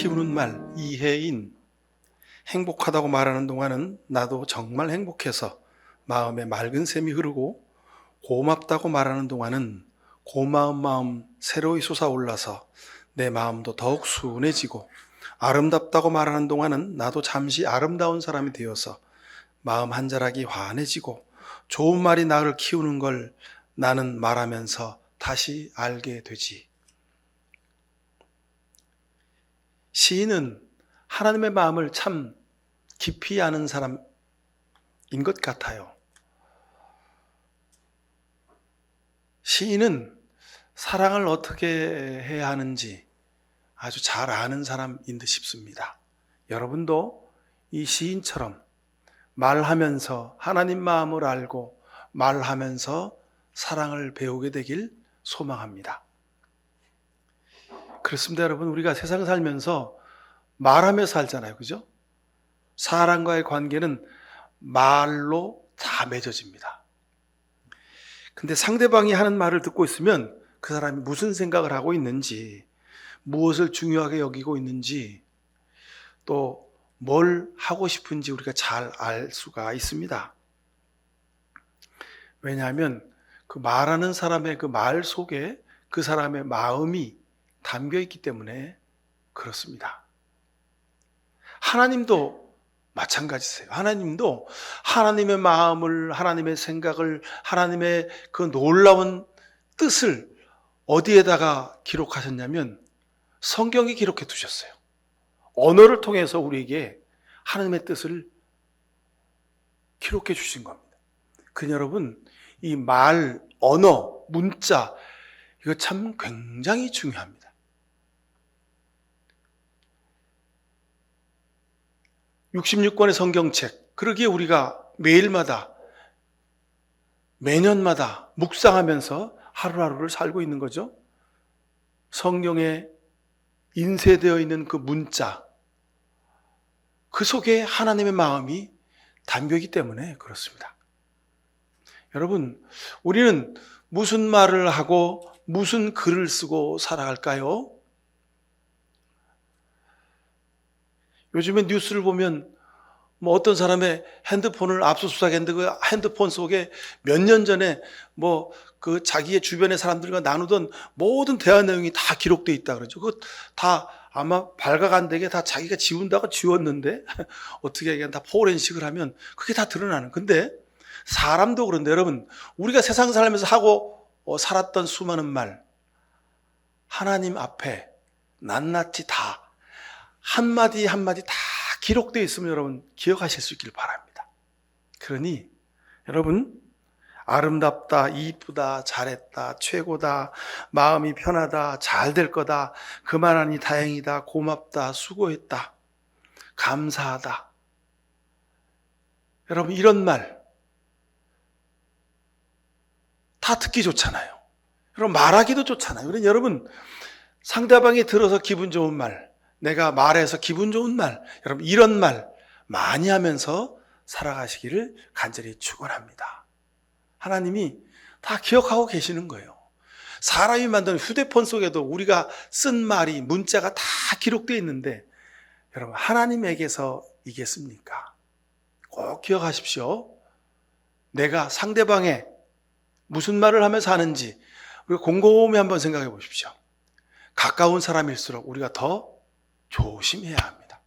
키우는 말 이해인 행복하다고 말하는 동안은 나도 정말 행복해서 마음에 맑은 샘이 흐르고 고맙다고 말하는 동안은 고마운 마음 새로이 솟아올라서 내 마음도 더욱 순해지고 아름답다고 말하는 동안은 나도 잠시 아름다운 사람이 되어서 마음 한 자락이 환해지고 좋은 말이 나를 키우는 걸 나는 말하면서 다시 알게 되지. 시인은 하나님의 마음을 참 깊이 아는 사람인 것 같아요. 시인은 사랑을 어떻게 해야 하는지 아주 잘 아는 사람인 듯 싶습니다. 여러분도 이 시인처럼 말하면서 하나님 마음을 알고 말하면서 사랑을 배우게 되길 소망합니다. 그렇습니다, 여러분. 우리가 세상 살면서 말하며 살잖아요. 그죠? 사람과의 관계는 말로 다 맺어집니다. 근데 상대방이 하는 말을 듣고 있으면 그 사람이 무슨 생각을 하고 있는지, 무엇을 중요하게 여기고 있는지, 또 뭘 하고 싶은지 우리가 잘 알 수가 있습니다. 왜냐하면 그 말하는 사람의 그 말 속에 그 사람의 마음이 담겨 있기 때문에 그렇습니다. 하나님도 마찬가지세요. 하나님도 하나님의 마음을, 하나님의 생각을, 하나님의 그 놀라운 뜻을 어디에다가 기록하셨냐면 성경에 기록해 두셨어요. 언어를 통해서 우리에게 하나님의 뜻을 기록해 주신 겁니다. 그 여러분, 이 말, 언어, 문자, 이거 참 굉장히 중요합니다. 66권의 성경책, 그러기에 우리가 매일마다, 매년마다 묵상하면서 하루하루를 살고 있는 거죠. 성경에 인쇄되어 있는 그 문자, 그 속에 하나님의 마음이 담겨 있기 때문에 그렇습니다. 여러분, 우리는 무슨 말을 하고 무슨 글을 쓰고 살아갈까요? 요즘에 뉴스를 보면 뭐 어떤 사람의 핸드폰을 압수수색했는데 그 핸드폰 속에 몇 년 전에 뭐 그 자기의 주변의 사람들과 나누던 모든 대화 내용이 다 기록돼 있다 그러죠. 그거 다 아마 발각안 되게 다 자기가 지운다고 지웠는데 어떻게 얘기하면 다 포렌식을 하면 그게 다 드러나는. 근데 사람도 그런데 여러분 우리가 세상 살면서 하고 어, 살았던 수많은 말 하나님 앞에 낱낱이 다 한마디 한마디 다 기록되어 있으면 여러분 기억하실 수 있길 바랍니다. 그러니 여러분 아름답다, 이쁘다, 잘했다, 최고다, 마음이 편하다, 잘 될 거다, 그만하니 다행이다, 고맙다, 수고했다, 감사하다. 여러분 이런 말 다 듣기 좋잖아요. 여러분 말하기도 좋잖아요. 그러니 여러분 상대방이 들어서 기분 좋은 말, 내가 말해서 기분 좋은 말, 여러분 이런 말 많이 하면서 살아가시기를 간절히 축원합니다. 하나님이 다 기억하고 계시는 거예요. 사람이 만든 휴대폰 속에도 우리가 쓴 말이 문자가 다 기록되어 있는데 여러분 하나님에게서 이겠습니까? 꼭 기억하십시오. 내가 상대방의 무슨 말을 하면서 하는지 우리가 곰곰이 한번 생각해 보십시오. 가까운 사람일수록 우리가 더 조심해야 합니다.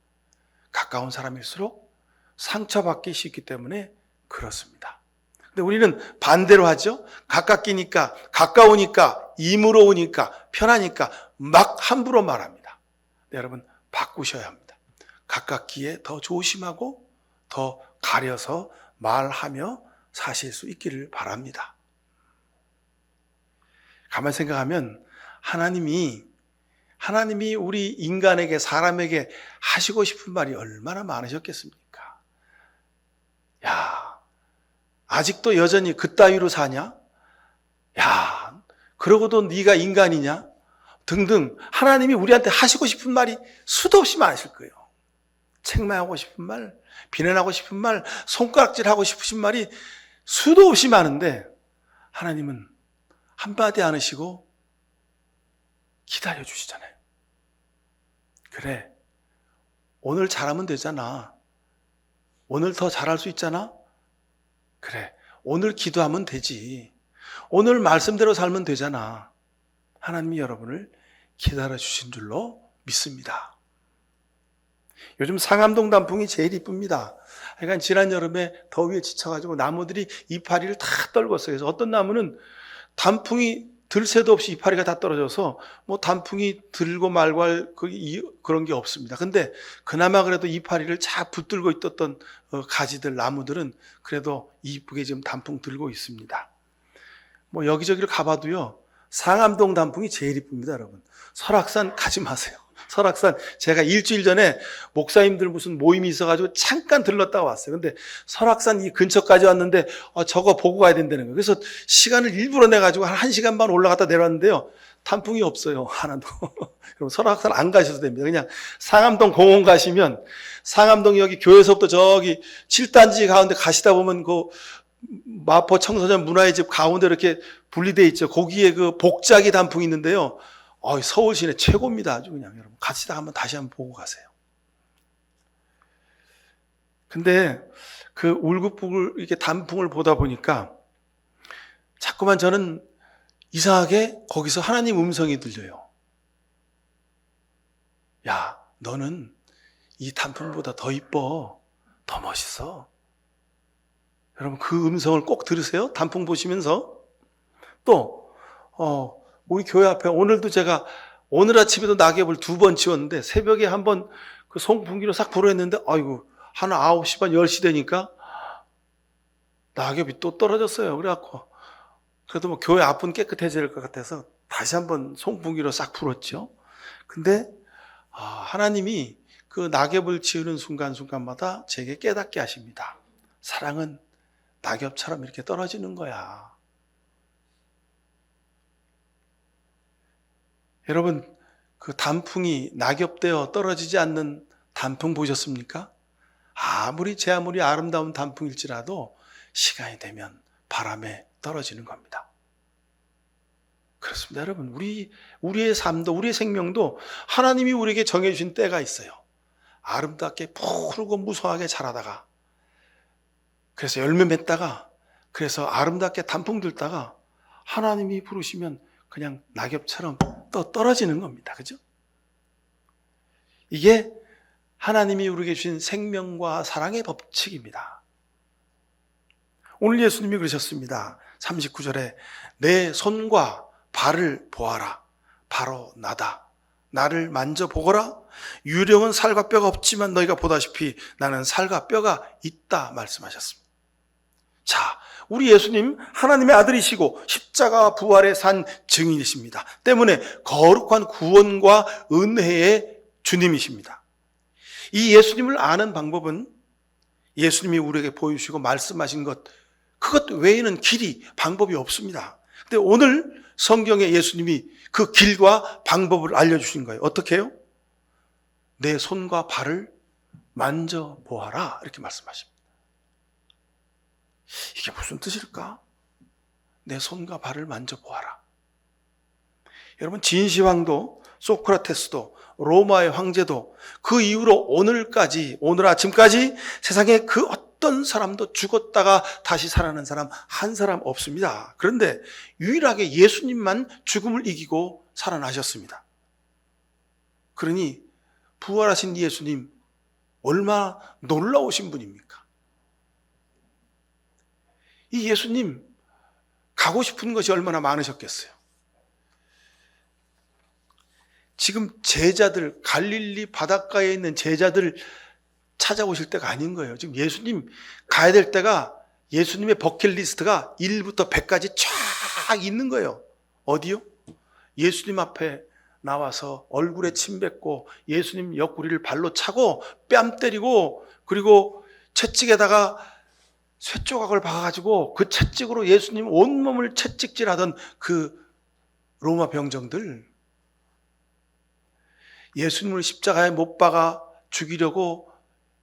가까운 사람일수록 상처받기 쉽기 때문에 그렇습니다. 근데 우리는 반대로 하죠. 가깝기니까, 가까우니까, 임으로 오니까, 편하니까 막 함부로 말합니다. 네, 여러분, 바꾸셔야 합니다. 가깝기에 더 조심하고 더 가려서 말하며 사실 수 있기를 바랍니다. 가만 생각하면 하나님이 하나님이 우리 인간에게 사람에게 하시고 싶은 말이 얼마나 많으셨겠습니까? 야, 아직도 여전히 그 따위로 사냐? 야, 그러고도 네가 인간이냐? 등등 하나님이 우리한테 하시고 싶은 말이 수도 없이 많으실 거예요. 책망하고 싶은 말, 비난하고 싶은 말, 손가락질하고 싶으신 말이 수도 없이 많은데 하나님은 한마디 안 하시고 기다려 주시잖아요. 그래, 오늘 잘하면 되잖아. 오늘 더 잘할 수 있잖아. 그래. 오늘 기도하면 되지. 오늘 말씀대로 살면 되잖아. 하나님이 여러분을 기다려 주신 줄로 믿습니다. 요즘 상암동 단풍이 제일 이쁩니다. 그러니까 지난 여름에 더위에 지쳐가지고 나무들이 이파리를 다 떨궜어요. 그래서 어떤 나무는 단풍이 들 새도 없이 이파리가 다 떨어져서 뭐 단풍이 들고 말고 할 그, 이- 그런 게 없습니다. 근데 그나마 그래도 이파리를 잘 붙들고 있었던 어, 가지들, 나무들은 그래도 이쁘게 지금 단풍 들고 있습니다. 뭐 여기저기를 가봐도요, 상암동 단풍이 제일 이쁩니다, 여러분. 설악산 가지 마세요. 설악산 제가 일주일 전에 목사님들 무슨 모임이 있어가지고 잠깐 들렀다가 왔어요. 근데 설악산 이 근처까지 왔는데 어, 저거 보고 가야 된다는 거예요. 그래서 시간을 일부러 내가지고 한 1시간 반 올라갔다 내려왔는데요. 단풍이 없어요. 하나도. 여러분 설악산 안 가셔도 됩니다. 그냥 상암동 공원 가시면 상암동 여기 교회에서부터 저기 7단지 가운데 가시다 보면 그 마포 청소년 문화의 집 가운데 이렇게 분리돼 있죠. 거기에 그 복작이 단풍이 있는데요. 어, 서울 시내 최고입니다. 아주 그냥 여러분 가시다 한번 다시 한번 보고 가세요. 근데 그 울긋불긋 이렇게 단풍을 보다 보니까 자꾸만 저는 이상하게 거기서 하나님 음성이 들려요. 야, 너는 이 단풍보다 더 이뻐. 더 멋있어. 여러분 그 음성을 꼭 들으세요. 단풍 보시면서. 또, 어, 우리 교회 앞에 오늘도 제가 오늘 아침에도 낙엽을 두 번 치웠는데 새벽에 한 번 그 송풍기로 싹 불어했는데 아이고 한 9시 반 10시 되니까 낙엽이 또 떨어졌어요. 그래갖고 그래도 뭐 교회 앞은 깨끗해질 것 같아서 다시 한번 송풍기로 싹 불었죠. 근데 아, 하나님이 그 낙엽을 치우는 순간순간마다 제게 깨닫게 하십니다. 사랑은 낙엽처럼 이렇게 떨어지는 거야. 여러분, 그 단풍이 낙엽되어 떨어지지 않는 단풍 보셨습니까? 아무리 제 아무리 아름다운 단풍일지라도 시간이 되면 바람에 떨어지는 겁니다. 그렇습니다, 여러분. 우리, 우리의 삶도, 우리의 생명도 하나님이 우리에게 정해주신 때가 있어요. 아름답게 푸르고 무성하게 자라다가, 그래서 열매 맺다가, 그래서 아름답게 단풍 들다가, 하나님이 부르시면 그냥 낙엽처럼 또 떨어지는 겁니다. 그죠? 이게 하나님이 우리에게 주신 생명과 사랑의 법칙입니다. 오늘 예수님이 그러셨습니다. 39절에 내 손과 발을 보아라. 바로 나다. 나를 만져보거라. 유령은 살과 뼈가 없지만 너희가 보다시피 나는 살과 뼈가 있다 말씀하셨습니다. 자, 우리 예수님 하나님의 아들이시고 십자가 부활의 산 증인이십니다. 때문에 거룩한 구원과 은혜의 주님이십니다. 이 예수님을 아는 방법은 예수님이 우리에게 보여주시고 말씀하신 것 그것 외에는 길이 방법이 없습니다. 근데 오늘 성경에 예수님이 그 길과 방법을 알려주신 거예요. 어떻게 해요? 내 손과 발을 만져보아라. 이렇게 말씀하십니다. 이게 무슨 뜻일까? 내 손과 발을 만져보아라. 여러분, 진시황도, 소크라테스도, 로마의 황제도 그 이후로 오늘까지, 오늘 아침까지 세상에 그 어떤 사람도 죽었다가 다시 살아난 사람 한 사람 없습니다. 그런데 유일하게 예수님만 죽음을 이기고 살아나셨습니다. 그러니 부활하신 예수님 얼마나 놀라우신 분입니까? 이 예수님 가고 싶은 것이 얼마나 많으셨겠어요. 지금 제자들 갈릴리 바닷가에 있는 제자들 찾아오실 때가 아닌 거예요. 지금 예수님 가야 될 때가 예수님의 버킷리스트가 1부터 100까지 쫙 있는 거예요. 어디요? 예수님 앞에 나와서 얼굴에 침 뱉고 예수님 옆구리를 발로 차고 뺨 때리고 그리고 채찍에다가 쇠조각을 박아가지고 그 채찍으로 예수님 온몸을 채찍질하던 그 로마 병정들 예수님을 십자가에 못 박아 죽이려고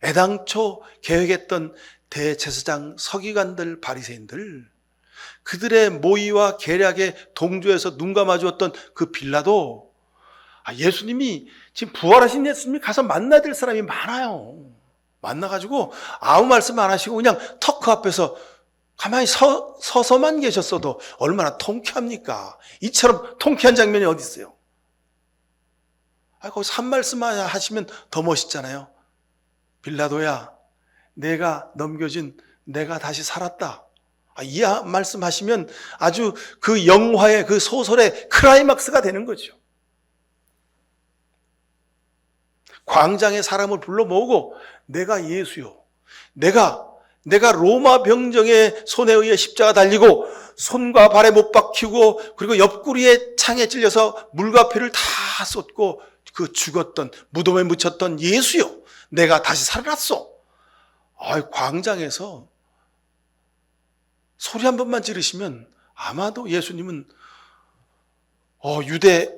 애당초 계획했던 대제사장 서기관들 바리새인들 그들의 모의와 계략에 동조해서 눈 감아주었던 그 빌라도 아, 예수님이 지금 부활하신 예수님이 가서 만나야 될 사람이 많아요. 만나가지고 아무 말씀 안 하시고 그냥 터 크 앞에서 가만히 서, 서서만 계셨어도 얼마나 통쾌합니까? 이처럼 통쾌한 장면이 어디 있어요? 아, 거기서 한 말씀 하시면 더 멋있잖아요. 빌라도야, 내가 넘겨진 내가 다시 살았다. 아, 이 말씀 하시면 아주 그 영화의 그 소설의 크라이막스가 되는 거죠. 광장에 사람을 불러 모으고 내가 예수요. 내가 내가 로마 병정의 손에 의해 십자가 달리고 손과 발에 못 박히고 그리고 옆구리에 창에 찔려서 물과 피를 다 쏟고 그 죽었던 무덤에 묻혔던 예수요. 내가 다시 살아났어. 아, 광장에서 소리 한 번만 지르시면 아마도 예수님은 어, 유대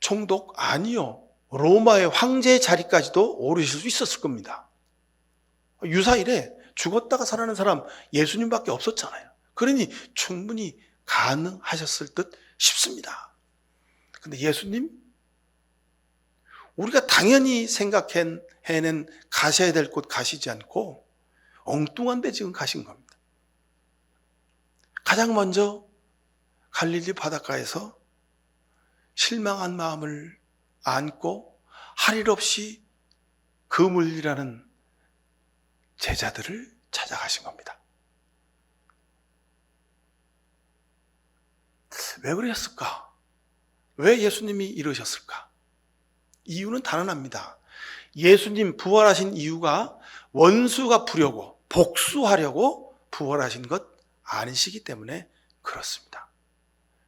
총독 아니요. 로마의 황제의 자리까지도 오르실 수 있었을 겁니다. 유사일에 죽었다가 살아난 사람 예수님밖에 없었잖아요. 그러니 충분히 가능하셨을 듯 싶습니다. 근데 예수님, 우리가 당연히 생각해낸 가셔야 될 곳 가시지 않고 엉뚱한 데 지금 가신 겁니다. 가장 먼저 갈릴리 바닷가에서 실망한 마음을 안고 할 일 없이 그물이라는 제자들을 찾아가신 겁니다. 왜 그러셨을까? 왜 예수님이 이러셨을까? 이유는 단언합니다. 예수님 부활하신 이유가 원수 갚으려고 복수하려고 부활하신 것 아니시기 때문에 그렇습니다.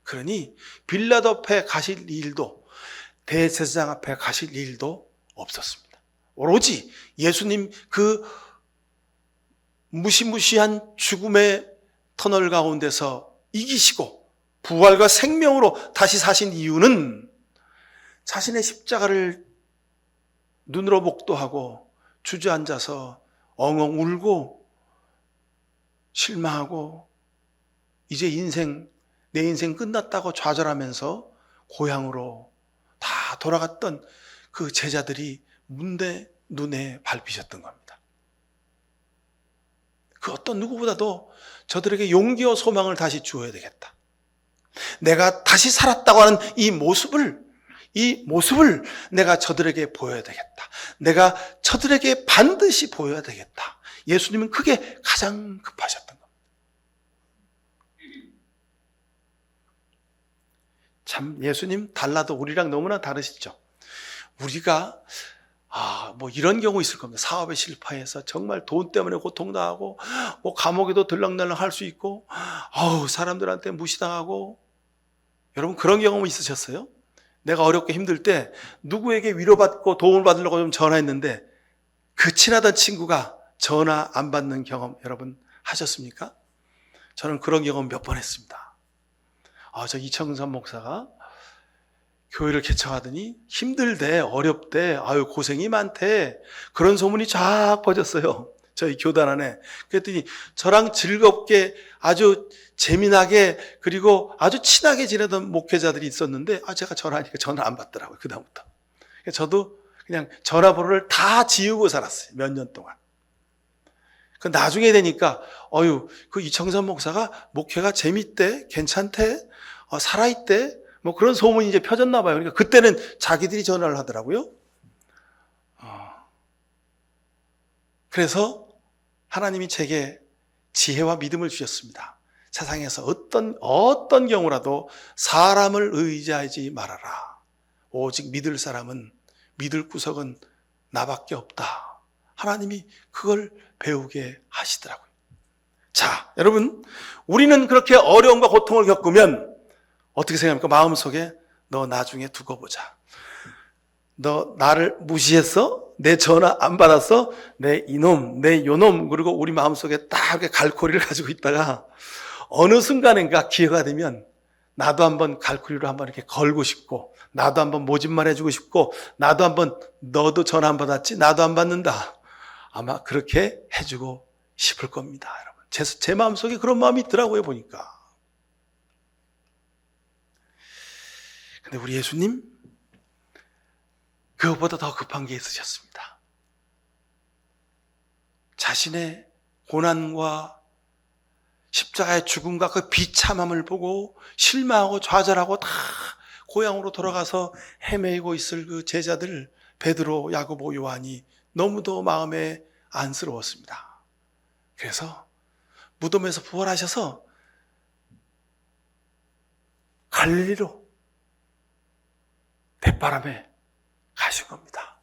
그러니 빌라도 앞에 가실 일도 대제사장 앞에 가실 일도 없었습니다. 오로지 예수님 그 무시무시한 죽음의 터널 가운데서 이기시고 부활과 생명으로 다시 사신 이유는 자신의 십자가를 눈으로 목도하고 주저앉아서 엉엉 울고 실망하고 이제 인생 내 인생 끝났다고 좌절하면서 고향으로 다 돌아갔던 그 제자들이 문대 눈에 밟히셨던 겁니다. 그 어떤 누구보다도 저들에게 용기와 소망을 다시 주어야 되겠다. 내가 다시 살았다고 하는 이 모습을 이 모습을 내가 저들에게 보여야 되겠다. 내가 저들에게 반드시 보여야 되겠다. 예수님은 그게 가장 급하셨던 겁니다. 참 예수님 달라도 우리랑 너무나 다르시죠. 우리가 아, 뭐 이런 경우 있을 겁니다. 사업에 실패해서 정말 돈 때문에 고통당하고 뭐 감옥에도 들락날락 할 수 있고 아우 사람들한테 무시당하고 여러분 그런 경험 있으셨어요? 내가 어렵게 힘들 때 누구에게 위로받고 도움을 받으려고 좀 전화했는데 그 친하던 친구가 전화 안 받는 경험 여러분 하셨습니까? 저는 그런 경험 몇 번 했습니다. 아, 저 이청선 목사가 교회를 개척하더니 힘들대, 어렵대, 아유, 고생이 많대. 그런 소문이 쫙 퍼졌어요. 저희 교단 안에. 그랬더니 저랑 즐겁게 아주 재미나게 그리고 아주 친하게 지내던 목회자들이 있었는데 아, 제가 전화하니까 전화 안 받더라고요. 그다음부터. 저도 그냥 전화번호를 다 지우고 살았어요. 몇 년 동안. 그 나중에 되니까 어유 그 이청선 목사가 목회가 재밌대, 괜찮대, 어, 살아있대, 뭐 그런 소문이 이제 펴졌나 봐요. 그러니까 그때는 자기들이 전화를 하더라고요. 어. 그래서 하나님이 제게 지혜와 믿음을 주셨습니다. 세상에서 어떤 어떤 경우라도 사람을 의지하지 말아라. 오직 믿을 사람은 믿을 구석은 나밖에 없다. 하나님이 그걸 배우게 하시더라고요. 자, 여러분, 우리는 그렇게 어려움과 고통을 겪으면 어떻게 생각합니까? 마음속에 너 나중에 두고 보자. 너 나를 무시했어? 내 전화 안 받았어? 내 이놈, 내 요놈, 그리고 우리 마음속에 딱 갈고리를 가지고 있다가 어느 순간인가 기회가 되면 나도 한번 갈고리로 한번 이렇게 걸고 싶고, 나도 한번 모집말 해주고 싶고, 나도 한번 너도 전화 안 받았지? 나도 안 받는다. 아마 그렇게 해주고 싶을 겁니다, 여러분. 제, 제 마음속에 그런 마음이 있더라고요, 보니까. 근데 우리 예수님, 그것보다 더 급한 게 있으셨습니다. 자신의 고난과 십자가의 죽음과 그 비참함을 보고 실망하고 좌절하고 다 고향으로 돌아가서 헤매고 있을 그 제자들 베드로, 야고보, 요한이 너무도 마음에 안쓰러웠습니다. 그래서 무덤에서 부활하셔서 갈릴리로 대바람에 가신 겁니다.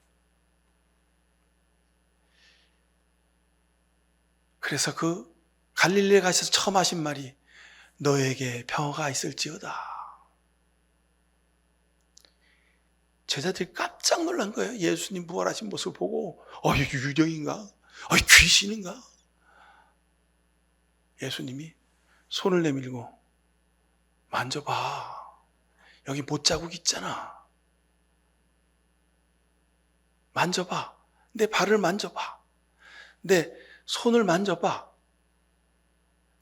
그래서 그 갈릴리에 가셔서 처음 하신 말이 너에게 평화가 있을지어다. 제자들이 깜짝 놀란 거예요. 예수님 부활하신 모습을 보고 어, 이게 유령인가? 어, 귀신인가? 예수님이 손을 내밀고 만져봐. 여기 못자국 있잖아. 만져봐. 내 발을 만져봐. 내 손을 만져봐.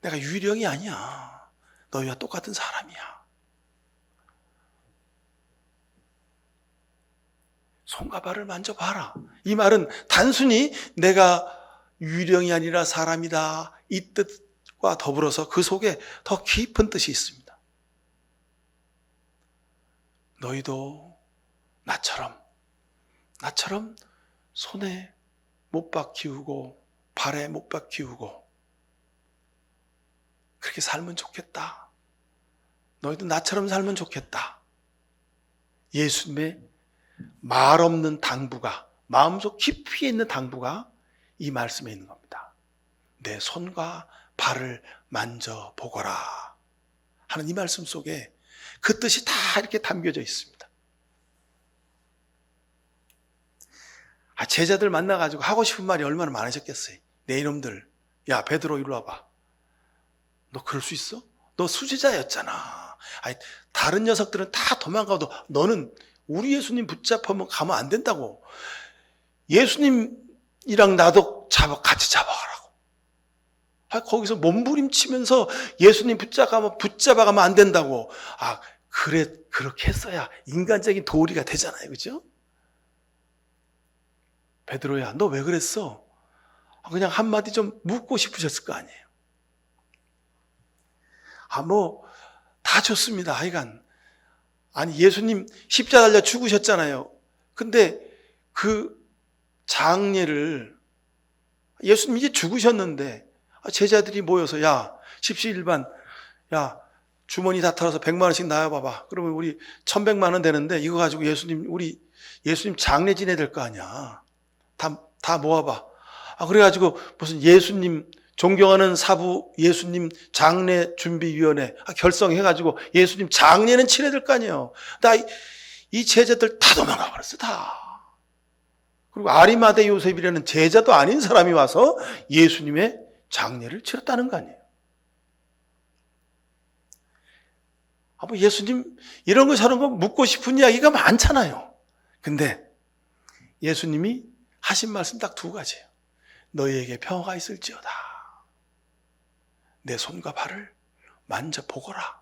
내가 유령이 아니야. 너희와 똑같은 사람이야. 손과 발을 만져봐라. 이 말은 단순히 내가 유령이 아니라 사람이다. 이 뜻과 더불어서 그 속에 더 깊은 뜻이 있습니다. 너희도 나처럼, 나처럼 손에 못 박히우고 발에 못 박히우고 그렇게 살면 좋겠다. 너희도 나처럼 살면 좋겠다. 예수님의 말 없는 당부가 마음속 깊이 있는 당부가 이 말씀에 있는 겁니다. 내 손과 발을 만져 보거라 하는 이 말씀 속에 그 뜻이 다 이렇게 담겨져 있습니다. 아, 제자들 만나가지고 하고 싶은 말이 얼마나 많으셨겠어요. 내 이놈들, 야 베드로 이리 와봐. 너 그럴 수 있어? 너 수제자였잖아. 아니, 다른 녀석들은 다 도망가도 너는 우리 예수님 붙잡으면 가면 안 된다고. 예수님이랑 나도 잡아 같이 잡아가라고. 아, 거기서 몸부림치면서 예수님 붙잡아가면 붙잡아가면 안 된다고. 아 그래 그렇게 했어야 인간적인 도리가 되잖아요, 그죠? 베드로야, 너 왜 그랬어? 아, 그냥 한마디 좀 묻고 싶으셨을 거 아니에요. 아, 뭐, 다 좋습니다, 하여간. 아니, 예수님 십자가 달려 죽으셨잖아요. 근데 그 장례를, 예수님 이제 죽으셨는데, 제자들이 모여서, 야, 십시일반, 야, 주머니 다 털어서 백만 원씩 나와봐봐. 그러면 우리 천백만 원 되는데, 이거 가지고 예수님, 우리 예수님 장례 지내야 될 거 아니야. 다, 다 모아봐. 아, 그래가지고 무슨 예수님 존경하는 사부 예수님 장례 준비위원회 아, 결성해가지고 예수님 장례는 될거 아니에요. 나 이 제자들 다 도망가 버렸어, 다. 그리고 아리마대 요셉이라는 제자도 아닌 사람이 와서 예수님의 장례를 치렀다는 거 아니에요. 아, 뭐 예수님 이런 거 저런 거 묻고 싶은 이야기가 많잖아요. 근데 예수님이 하신 말씀 딱 두 가지예요. 너희에게 평화가 있을지어다. 내 손과 발을 만져보거라.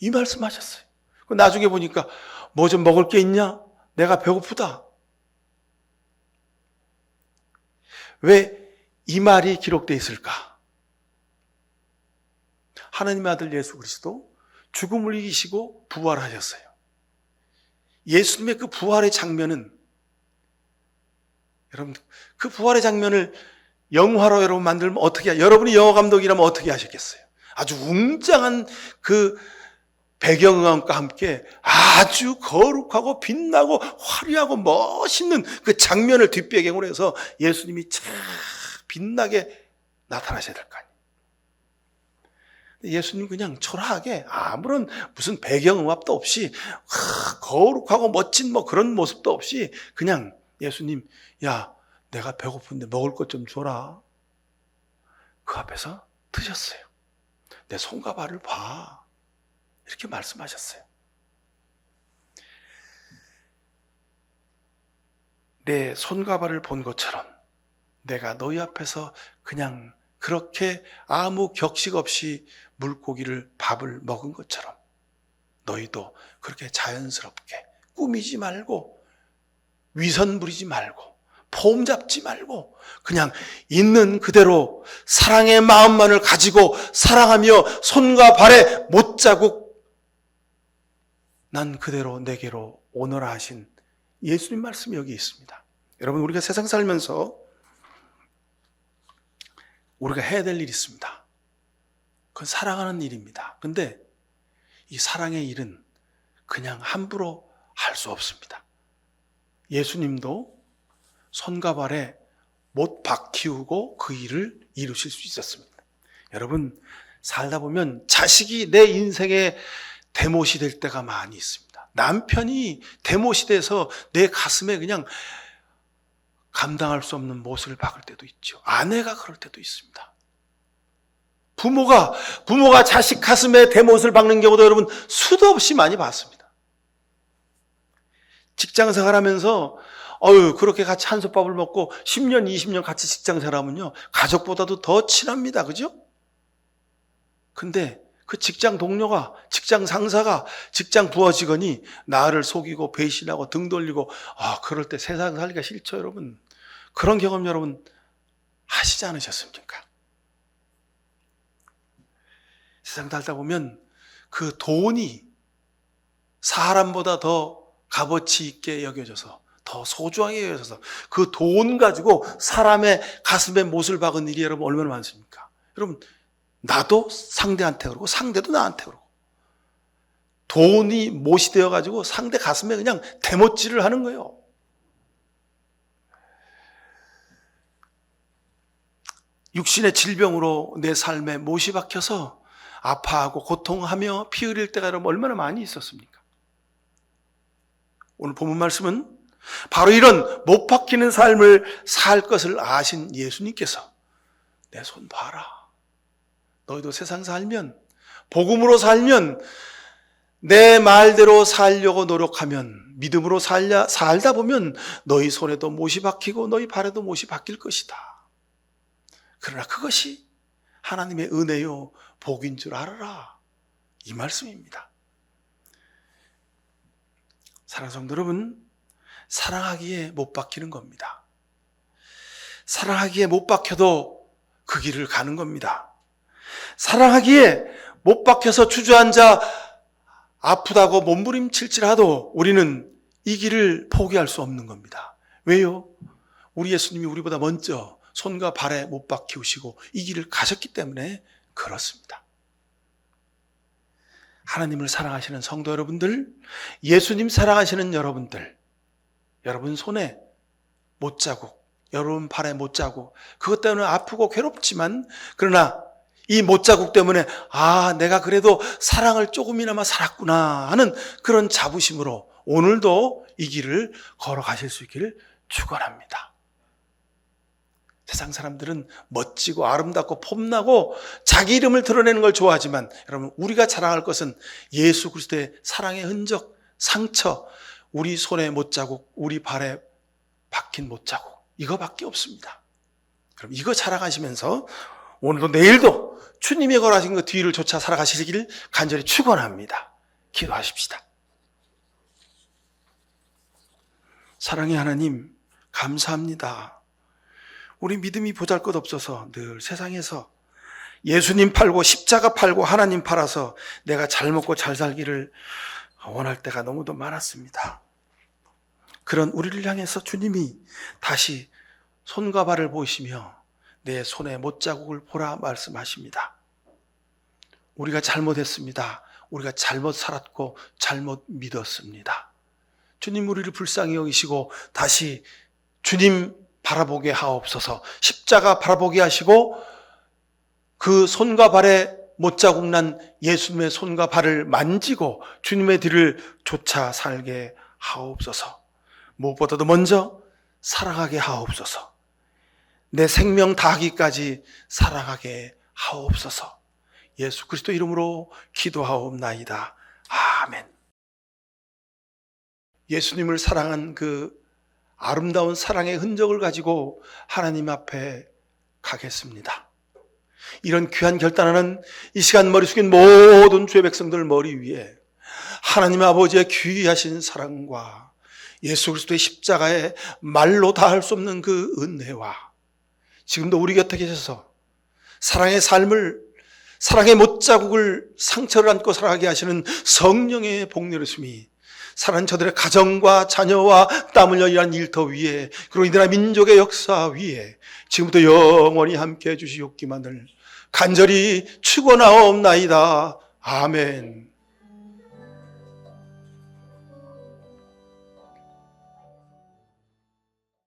이 말씀 하셨어요. 나중에 보니까 뭐 좀 먹을 게 있냐? 내가 배고프다. 왜 이 말이 기록되어 있을까? 하나님의 아들 예수 그리스도 죽음을 이기시고 부활하셨어요. 예수님의 그 부활의 장면은 여러분 그 부활의 장면을 영화로 여러분 만들면 어떻게 여러분이 영화 감독이라면 어떻게 하셨겠어요? 아주 웅장한 그 배경음악과 함께 아주 거룩하고 빛나고 화려하고 멋있는 그 장면을 뒷배경으로 해서 예수님이 참 빛나게 나타나셔야 될 거 아니에요. 예수님 그냥 초라하게 아무런 무슨 배경음악도 없이 거룩하고 멋진 뭐 그런 모습도 없이 그냥 예수님 야 내가 배고픈데 먹을 것 좀 줘라. 그 앞에서 드셨어요. 내 손과 발을 봐. 이렇게 말씀하셨어요. 내 손과 발을 본 것처럼 내가 너희 앞에서 그냥 그렇게 아무 격식 없이 물고기를 밥을 먹은 것처럼 너희도 그렇게 자연스럽게 꾸미지 말고 위선 부리지 말고 폼 잡지 말고 그냥 있는 그대로 사랑의 마음만을 가지고 사랑하며 손과 발에 못 자국 난 그대로 내게로 오너라 하신 예수님 말씀이 여기 있습니다. 여러분 우리가 세상 살면서 우리가 해야 될 일이 있습니다. 그건 사랑하는 일입니다. 근데 이 사랑의 일은 그냥 함부로 할 수 없습니다. 예수님도 손과 발에 못 박히우고 그 일을 이루실 수 있었습니다. 여러분, 살다 보면 자식이 내 인생의 대못이 될 때가 많이 있습니다. 남편이 대못이 돼서 내 가슴에 그냥 감당할 수 없는 못을 박을 때도 있죠. 아내가 그럴 때도 있습니다. 부모가, 부모가 자식 가슴에 대못을 박는 경우도 여러분 수도 없이 많이 봤습니다. 직장 생활하면서 어유 그렇게 같이 한솥밥을 먹고 10년, 20년 같이 직장 생활하면요. 가족보다도 더 친합니다. 그죠? 근데 그 직장 동료가, 직장 상사가, 직장 부하 직원이 나를 속이고 배신하고 등 돌리고 아, 그럴 때 세상 살기가 싫죠, 여러분. 그런 경험 여러분 하시지 않으셨습니까? 세상 살다 보면 그 돈이 사람보다 더 값어치 있게 여겨져서 더 소중하게 여겨져서 그 돈 가지고 사람의 가슴에 못을 박은 일이 여러분 얼마나 많습니까? 여러분 나도 상대한테 그러고 상대도 나한테 그러고 돈이 못이 되어 가지고 상대 가슴에 그냥 대못질을 하는 거예요. 육신의 질병으로 내 삶에 못이 박혀서 아파하고 고통하며 피 흘릴 때가 여러분 얼마나 많이 있었습니까? 오늘 본문 말씀은 바로 이런 못 박히는 삶을 살 것을 아신 예수님께서 내 손 봐라. 너희도 세상 살면 복음으로 살면 내 말대로 살려고 노력하면 믿음으로 살려, 살다 보면 너희 손에도 못이 박히고 너희 발에도 못이 박힐 것이다. 그러나 그것이 하나님의 은혜요 복인 줄 알아라. 이 말씀입니다. 사랑하는 성도 여러분, 사랑하기에 못 박히는 겁니다. 사랑하기에 못 박혀도 그 길을 가는 겁니다. 사랑하기에 못 박혀서 주저앉아 아프다고 몸부림칠지라도 우리는 이 길을 포기할 수 없는 겁니다. 왜요? 우리 예수님이 우리보다 먼저 손과 발에 못 박히우시고 이 길을 가셨기 때문에 그렇습니다. 하나님을 사랑하시는 성도 여러분들, 예수님 사랑하시는 여러분들, 여러분 손에 못 자국, 여러분 발에 못 자국, 그것 때문에 아프고 괴롭지만, 그러나 이 못 자국 때문에, 아, 내가 그래도 사랑을 조금이나마 살았구나 하는 그런 자부심으로 오늘도 이 길을 걸어가실 수 있기를 축원합니다. 세상 사람들은 멋지고 아름답고 폼나고 자기 이름을 드러내는 걸 좋아하지만 여러분 우리가 자랑할 것은 예수 그리스도의 사랑의 흔적, 상처, 우리 손에 못자국, 우리 발에 박힌 못자국 이거밖에 없습니다. 그럼 이거 자랑하시면서 오늘도 내일도 주님이 걸어하신 그 뒤를 쫓아 살아가시길 간절히 축원합니다. 기도하십시다. 사랑의 하나님 감사합니다. 우리 믿음이 보잘 것 없어서 늘 세상에서 예수님 팔고 십자가 팔고 하나님 팔아서 내가 잘 먹고 잘 살기를 원할 때가 너무도 많았습니다. 그런 우리를 향해서 주님이 다시 손과 발을 보시며 내 손에 못 자국을 보라 말씀하십니다. 우리가 잘못했습니다. 우리가 잘못 살았고 잘못 믿었습니다. 주님 우리를 불쌍히 여기시고 다시 주님 바라보게 하옵소서. 십자가 바라보게 하시고 그 손과 발에 못자국 난 예수님의 손과 발을 만지고 주님의 뒤를 쫓아 살게 하옵소서. 무엇보다도 먼저 사랑하게 하옵소서. 내 생명 다하기까지 사랑하게 하옵소서. 예수 그리스도 이름으로 기도하옵나이다. 아멘. 예수님을 사랑한 그 아름다운 사랑의 흔적을 가지고 하나님 앞에 가겠습니다. 이런 귀한 결단하는 이 시간 머리 숙인 모든 주의 백성들 머리 위에 하나님 아버지의 귀하신 사랑과 예수 그리스도의 십자가에 말로 다 할 수 없는 그 은혜와 지금도 우리 곁에 계셔서 사랑의 삶을 사랑의 못자국을 상처를 안고 살아가게 하시는 성령의 복렬으심이 사랑하는 저들의 가정과 자녀와 땀 흘려 일한 일터 위에 그리고 이들의 민족의 역사 위에 지금부터 영원히 함께 해주시옵기만을 간절히 축원하옵나이다. 아멘.